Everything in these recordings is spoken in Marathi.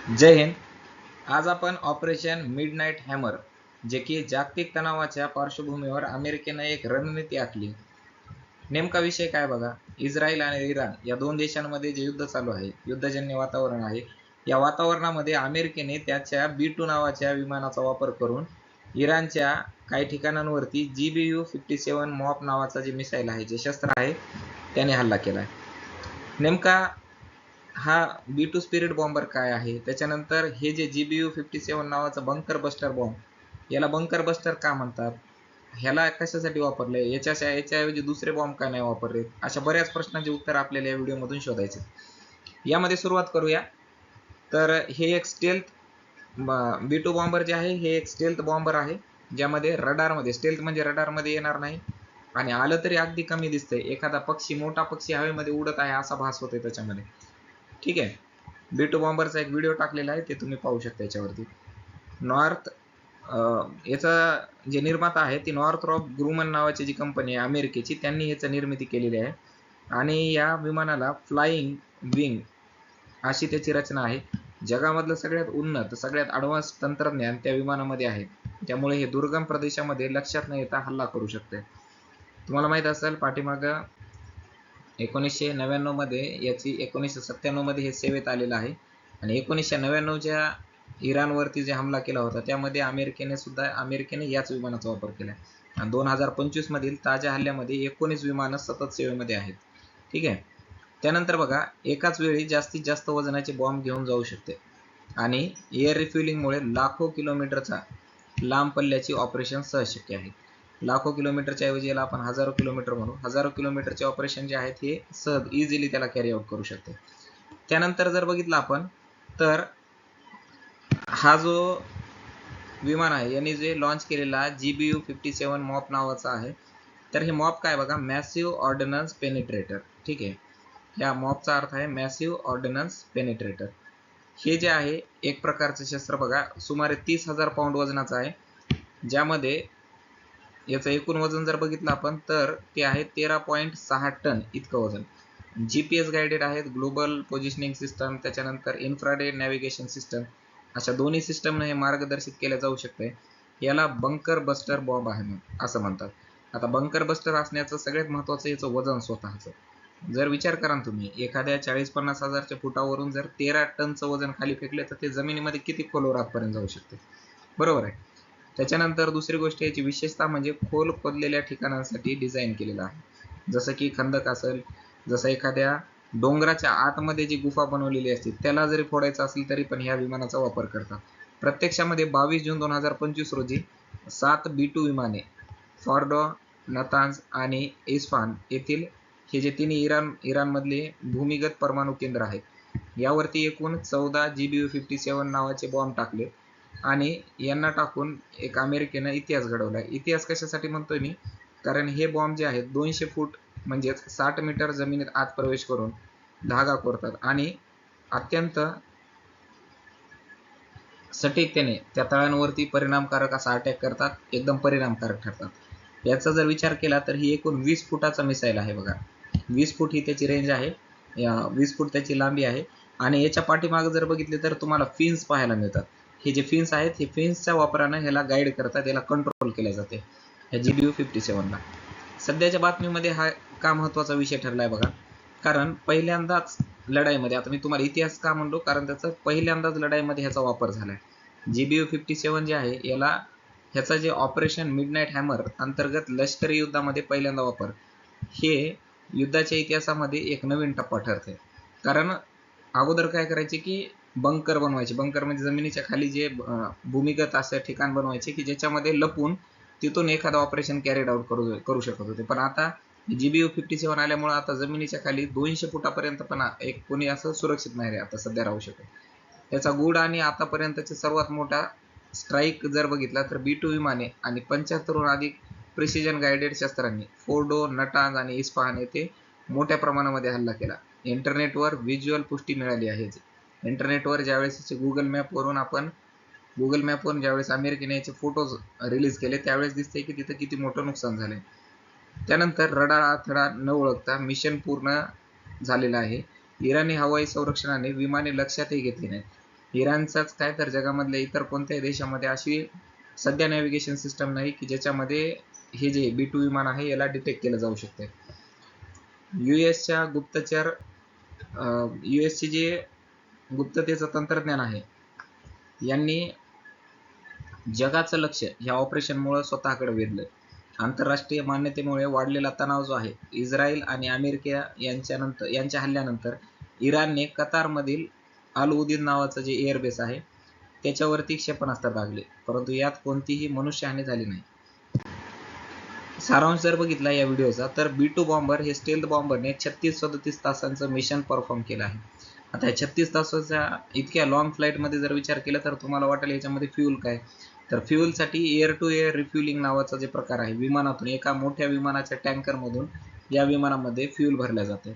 जय हिंद. आज आपण ऑपरेशन मिड नाईट हॅमर जे की जागतिक तणावाच्या पार्श्वभूमीवर अमेरिकेनं एक रणनीती आखली. नेमका विषय काय बघा? इस्रायल आणि इराण या दोन देशांमध्ये जे युद्ध चालू आहे युद्धजन्य वातावरण आहे या वातावरणामध्ये अमेरिकेने त्याच्या बी टू नावाच्या विमानाचा वापर करून इराणच्या काही ठिकाणांवरती G B U fifty seven MOP नावाचा जे मिसाईल आहे जे शस्त्र आहे त्याने हल्ला केला आहे नेमका हा बी टू स्पिरिट बॉम्बर काय आहे? त्याच्यानंतर हे जे जी बी यू फिफ्टी सेवन नावाचं बंकर बस्टर बॉम्ब याला बंकर बस्टर का म्हणतात? ह्याला कशासाठी वापरले याच्या याच्याऐवजी दुसरे बॉम्ब का नाही वापरले? अशा बऱ्याच प्रश्नांचे उत्तर आपल्याला या व्हिडिओमधून शोधायचे यामध्ये सुरुवात करूया. तर हे एक स्टेल्थ बी टू बॉम्बर जे आहे हे एक स्टेल्थ बॉम्बर आहे ज्यामध्ये रडारमध्ये स्टेल्थ म्हणजे रडारमध्ये येणार नाही. आणि आलं तरी अगदी कमी दिसतंय. एखादा पक्षी मोठा पक्षी हवेमध्ये उडत आहे असा भास होतोय त्याच्यामध्ये. ठीक आहे. बी टू बॉम्बरचा एक व्हिडिओ टाकलेला आहे ते तुम्ही पाहू शकता याच्यावरती. नॉर्थ याचा जे निर्माता आहे ती नॉर्थ रॉप ग्रुमन नावाची जी कंपनी आहे अमेरिकेची त्यांनी याचं निर्मिती केलेली आहे. आणि या विमानाला फ्लाईंग विंग अशी त्याची रचना आहे. जगामधलं सगळ्यात उन्नत सगळ्यात ॲडव्हान्स तंत्रज्ञान त्या विमानामध्ये आहे. त्यामुळे हे दुर्गम प्रदेशामध्ये लक्षात न येता हल्ला करू शकते. तुम्हाला माहीत असेल पाठीमागं एकोणीसशे नव्याण्णवमध्ये याची एकोणीसशे सत्त्याण्णवमध्ये हे सेवेत आलेलं आहे. आणि एकोणीसशे नव्याण्णवच्या इराणवरती जे हमला केला होता त्यामध्ये अमेरिकेने सुद्धा अमेरिकेने याच विमानाचा वापर केला. आणि दोन हजार पंचवीसमधील ताज्या हल्ल्यामध्ये एकोणीस विमानं सतत सेवेमध्ये आहेत. ठीक आहे? त्यानंतर बघा एकाच वेळी जास्तीत जास्त वजनाचे बॉम्ब घेऊन जाऊ शकते. आणि एअर रिफ्युलिंगमुळे लाखो किलोमीटरचा लांब पल्ल्याची ऑपरेशन सहज शक्य आहे. लाखो किलोमीटरच्या ऐवजी याला आपण हजारो किलोमीटर म्हणू. हजारो किलोमीटरचे ऑपरेशन जे आहेत हे सहज इझिली त्याला कॅरी आउट करू शकते. त्यानंतर जर बघितलं आपण तर हा जो विमान आहे यांनी जे लॉन्च केलेला G B U fifty seven MOP नावाचा आहे तर हे मॉप काय बघा? मॅसिव्ह ऑर्डनन्स पेनिट्रेटर ठीक आहे? या मॉपचा अर्थ आहे मॅसिव्ह ऑर्डनन्स पेनिट्रेटर हे जे आहे एक प्रकारचं शस्त्र बघा सुमारे तीस हजार पाऊंड वजनाचं आहे ज्यामध्ये याचं एकूण वजन जर बघितलं आपण तर ते आहे तेरा पॉईंट सहा टन इतकं वजन. जी पी एस गायडेड आहेत ग्लोबल पोझिशनिंग सिस्टम त्याच्यानंतर इन्फ्राडेड नॅव्हिगेशन सिस्टम अशा दोन्ही सिस्टमनं हे मार्गदर्शित केलं जाऊ शकते याला बंकर बस्टर बॉम्ब आहे असं म्हणतात. आता बंकर बस्टर असण्याचं सगळ्यात महत्त्वाचं याचं वजन स्वतःचं. जर विचार करा तुम्ही एखाद्या चाळीस पन्नास हजारच्या फुटावरून जर तेरा टनचं वजन खाली फेकले तर ते जमिनीमध्ये किती खोलवर आतपर्यंत जाऊ शकते? बरोबर आहे. त्याच्यानंतर दुसरी गोष्ट याची विशेषता म्हणजे खोल खोदलेल्या ठिकाणांसाठी डिझाईन केलेला आहे. जसं की खंदक असेल जसं एखाद्या डोंगराच्या आतमध्ये जी गुफा बनवलेली असते त्याला जरी फोडायचं असेल तरी पण ह्या विमानाचा वापर करतात. प्रत्यक्षामध्ये बावीस जून दोन हजार पंचवीस रोजी सात बी टू विमाने फॉर्डो नतांज आणि इस्फान येथील हे जे तिन्ही इराण इराणमधले भूमिगत परमाणू केंद्र आहेत यावरती एकूण चौदा जी बी यू फिफ्टी सेवन नावाचे बॉम्ब टाकले. आणि यांना टाकून एक अमेरिकेनं इतिहास घडवला इतिहास कशासाठी म्हणतोय मी? कारण हे बॉम्ब जे आहेत दोनशे फूट म्हणजेच साठ मीटर जमिनीत आत प्रवेश करून धागा कोरतात. आणि अत्यंत सटीकतेने त्या तळांवरती परिणामकारक असा अटॅक करतात एकदम परिणामकारक ठरतात. याचा जर विचार केला तर ही एकूण वीस फुटाचा मिसाईल आहे बघा. वीस फूट ही त्याची रेंज आहे. वीस फूट त्याची लांबी आहे. आणि याच्या पाठीमागे जर बघितले तर तुम्हाला फिन्स पाहायला मिळतात. हे जे फिन्स आहेत हे फिन्सच्या वापरानं ह्याला गाईड करतात याला कंट्रोल केले जाते. ह्या जी बी यू फिफ्टी सेवनला सध्याच्या बातमीमध्ये हा का महत्त्वाचा विषय ठरला आहे बघा. कारण पहिल्यांदाच लढाईमध्ये आता मी तुम्हाला इतिहास का म्हणलो? कारण त्याचा पहिल्यांदाच लढाईमध्ये ह्याचा वापर झाला आहे जी B U fifty seven J आहे याला ह्याचा जे ऑपरेशन मिडनाईट हॅमर अंतर्गत लष्करी युद्धामध्ये पहिल्यांदा वापर हे युद्धाच्या इतिहासामध्ये एक नवीन टप्पा ठरते कारण अगोदर काय करायचे की बंकर बनवायचे. बंकर म्हणजे जमिनीच्या खाली जे भूमिगत असं ठिकाण बनवायचे की ज्याच्यामध्ये लपून तिथून एखादं ऑपरेशन कॅरीड आउट करू करू शकत होते. पण आता जी बी यू फिफ्टी सेवन आल्यामुळे आता जमिनीच्या खाली दोनशे फुटापर्यंत पण एक कोणी असं सुरक्षित नाही रे आता सध्या राहू शकत. याचा गुड आणि आतापर्यंतचा सर्वात मोठा स्ट्राईक जर बघितला तर बी टू विमाने आणि पंच्याहत्तरहून अधिक प्रिसिजन गायडेड शस्त्रांनी फोर्डो नटांज आणि इस्फहान येथे मोठ्या प्रमाणामध्ये हल्ला केला. इंटरनेटवर व्हिज्युअल पुष्टी मिळाली आहे. इंटरनेटवर ज्यावेळेस गुगल मॅपवरून आपण गुगल मॅपवरून ज्यावेळेस अमेरिकेने याचे फोटोज रिलीज केले त्यावेळेस दिसते की तिथं किती मोठं नुकसान झालं त्यानंतर रडार आथडा न ओळखता मिशन पूर्ण झालेलं आहे. इराणी हवाई संरक्षणाने विमाने लक्षातही घेतली नाहीत. इराणचाच काय तर जगामधल्या इतर कोणत्याही देशामध्ये अशी सध्या नॅव्हिगेशन सिस्टम नाही की ज्याच्यामध्ये हे जे बी टू विमान आहे याला डिटेक्ट केलं जाऊ शकते एसच्या गुप्तचर यू एसची जे गुप्ततेचं तंत्रज्ञान आहे. यांनी जगाचं लक्ष ह्या ऑपरेशनमुळे स्वतःकडे वेधलं. आंतरराष्ट्रीय मान्यतेमुळे वाढलेला तणाव जो आहे इस्रायल आणि अमेरिका यांच्यानंतर यांच्या हल्ल्यानंतर इराणने कतारमधील अल उदीन नावाचं जे एअरबेस आहे त्याच्यावरती क्षेपणास्त्र दागले. परंतु यात कोणतीही मनुष्यहानी झाली नाही. सारांश जर बघितला या व्हिडिओचा तर बी टू बॉम्बर हे स्टेल्थ बॉम्बरने छत्तीस सदतीस तासांचं मिशन परफॉर्म केलं आहे. आता छत्तीस तासाच्या इतक्या लॉंग फ्लाईटमध्ये जर विचार केला तर तुम्हाला वाटेल याच्यामध्ये फ्युल काय? तर फ्युलसाठी एअर टू एअर रिफ्युलिंग नावाचा जे प्रकार आहे विमानातून एका मोठ्या विमानाच्या टँकरमधून या विमानामध्ये फ्युल भरल्या जाते.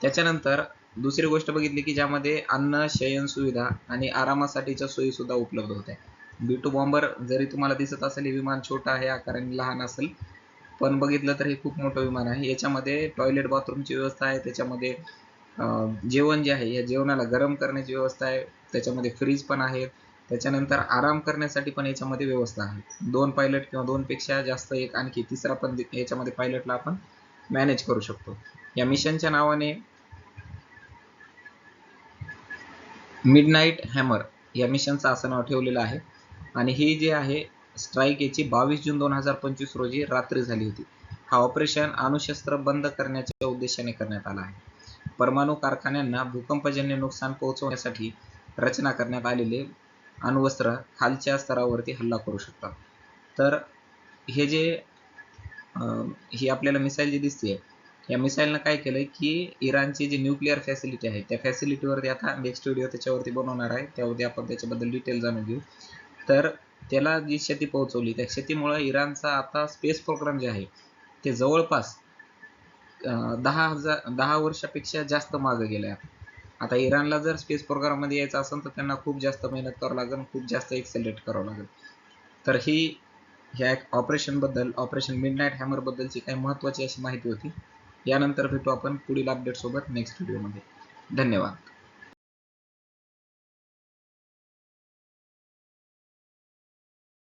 त्याच्यानंतर दुसरी गोष्ट बघितली की ज्यामध्ये अन्न शयन सुविधा आणि आरामासाठीच्या सोयीसुद्धा उपलब्ध होत्या. बी टू बॉम्बर जरी तुम्हाला दिसत असेल हे विमान छोटं आहे आकाराने लहान असेल पण बघितलं तर हे खूप मोठं विमान आहे. याच्यामध्ये टॉयलेट बाथरूमची व्यवस्था आहे त्याच्यामध्ये जेवण जे आहे या जेवणाला गरम करण्याची व्यवस्था आहे. त्याच्यामध्ये फ्रीज पण आहेत. त्याच्यानंतर आराम करण्यासाठी पण याच्यामध्ये व्यवस्था आहे. दोन पायलट किंवा दोनपेक्षा जास्त एक आणखी तिसरा पण याच्यामध्ये पायलटला आपण मॅनेज करू शकतो. या मिशनच्या नावाने मिडनाईट हॅमर या मिशनचं असं नाव ठेवलेलं आहे. आणि ही जी आहे स्ट्राईक याची बावीस जून दोन हजार पंचवीस रोजी रात्री झाली होती. हा ऑपरेशन अणुशस्त्र बंद करण्याच्या उद्देशाने करण्यात आला आहे. परमाणू कारखान्यांना भूकंपजन्य नुकसान पोहोचवण्यासाठी रचना करण्यात आलेले अणुवस्त्र खालच्या स्तरावरती हल्ला करू शकतात. तर हे जे ही आपल्याला मिसाईल जी दिसते या मिसाईलनं काय केलंय की इराणची जी न्यूक्लिअर फॅसिलिटी आहे त्या फॅसिलिटीवरती आता नेक्स्ट व्हिडिओ त्याच्यावरती बनवणार आहे त्यावरती आपण त्याच्याबद्दल डिटेल जाणून घेऊ. तर त्याला जी क्षती पोहोचवली त्या क्षतीमुळे इराणचा आता स्पेस प्रोग्राम जे आहे ते जवळपास दहा हजार दहा वर्षापेक्षा जास्त मागे गेल्या. आहे आता इराणला जर स्पेस प्रोग्राममध्ये यायचं असेल तर त्यांना खूप जास्त मेहनत करावं लागेल खूप जास्त एक्सेलरेट करावं लागेल. तर ही ह्या ऑपरेशनबद्दल ऑपरेशन मिड नाईट हॅमरबद्दलची काही महत्त्वाची अशी माहिती होती. यानंतर भेटू आपण पुढील अपडेटसोबत नेक्स्ट व्हिडिओमध्ये धन्यवाद.